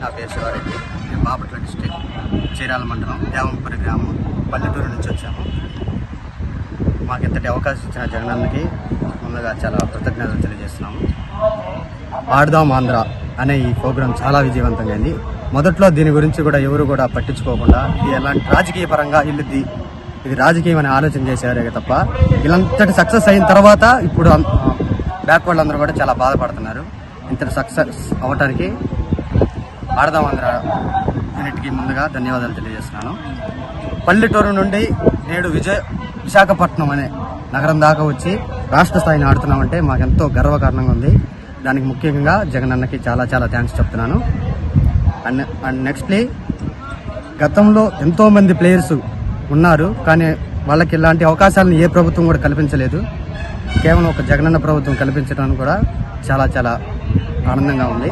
నా పేరు శివారెడ్డి. నేను బాపట్ల డిస్టిక్ చీరాల మండలం దేవంపురి గ్రామం పల్లెటూరు నుంచి వచ్చాము. మాకు ఇంతటి అవకాశం ఇచ్చిన జగనన్నకి ముందుగా చాలా కృతజ్ఞతలు తెలియజేస్తున్నాము. ఆడదాం ఆంధ్ర అనే ఈ ప్రోగ్రాం చాలా విజయవంతంగా అయింది. మొదట్లో దీని గురించి కూడా ఎవరు కూడా పట్టించుకోకుండా ఇది ఎలాంటి రాజకీయ పరంగా ఇల్లుద్ది ఇది రాజకీయం అని ఆలోచన చేశారే తప్ప ఇలాంతటి సక్సెస్ అయిన తర్వాత ఇప్పుడు బ్యాక్ వాళ్ళందరూ కూడా చాలా బాధపడుతున్నారు. ఇంత సక్సెస్ అవటానికి ఆడదాం ఆంధ్ర యూనిట్కి ముందుగా ధన్యవాదాలు తెలియజేస్తున్నాను. పల్లెటూరు నుండి నేడు విజయ విశాఖపట్నం అనే నగరం దాకా వచ్చి రాష్ట్ర స్థాయిని ఆడుతున్నామంటే మాకెంతో గర్వకారణంగా ఉంది. దానికి ముఖ్యంగా జగన్ అన్నకి చాలా చాలా థ్యాంక్స్ చెప్తున్నాను. అండ్ అండ్ నెక్స్ట్లీ గతంలో ఎంతోమంది ప్లేయర్స్ ఉన్నారు. కానీ వాళ్ళకి ఇలాంటి అవకాశాలను ఏ ప్రభుత్వం కూడా కల్పించలేదు. కేవలం ఒక జగనన్న ప్రభుత్వం కల్పించడానికి కూడా చాలా చాలా ఆనందంగా ఉంది.